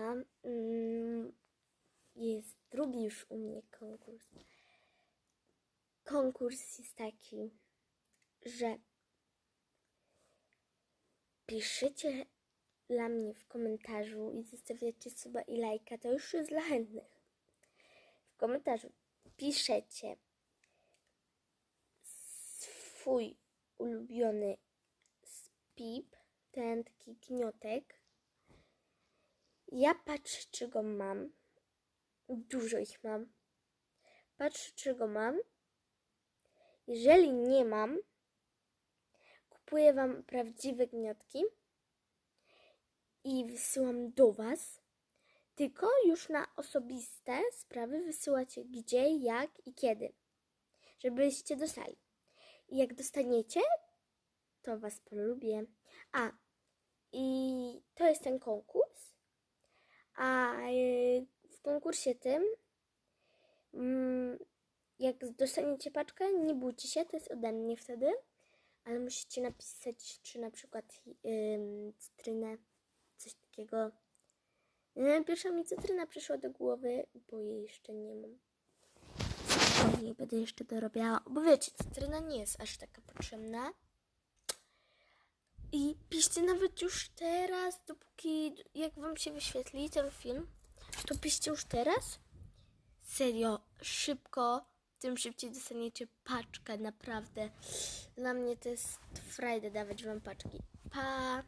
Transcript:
Aha, mm, jest drugi już u mnie konkurs. Konkurs jest taki, że piszecie dla mnie w komentarzu i zostawiacie suba i lajka, to już jest dla chętnych. W komentarzu piszecie swój ulubiony spip, ten taki gniotek. Ja patrzę, czy go mam. Dużo ich mam. Patrzę, czy go mam. Jeżeli nie mam, kupuję Wam prawdziwe gniotki i wysyłam do Was. Tylko już na osobiste sprawy wysyłacie gdzie, jak i kiedy, żebyście dostali. I jak dostaniecie, to Was polubię. A, i to jest ten konkurs. A y, w konkursie tym, mm, jak dostaniecie paczkę, nie bójcie się, to jest ode mnie wtedy, ale musicie napisać, czy na przykład ym, cytrynę, coś takiego. Y, Pierwsza mi cytryna przyszła do głowy, bo jej jeszcze nie mam. Spokojnie, będę jeszcze dorobiała, bo wiecie, cytryna nie jest aż taka potrzebna. I piszcie nawet już teraz, dopóki, jak wam się wyświetli ten film, to piszcie już teraz. Serio, szybko, tym szybciej dostaniecie paczkę, naprawdę. Dla mnie to jest frajda dawać wam paczki. Pa!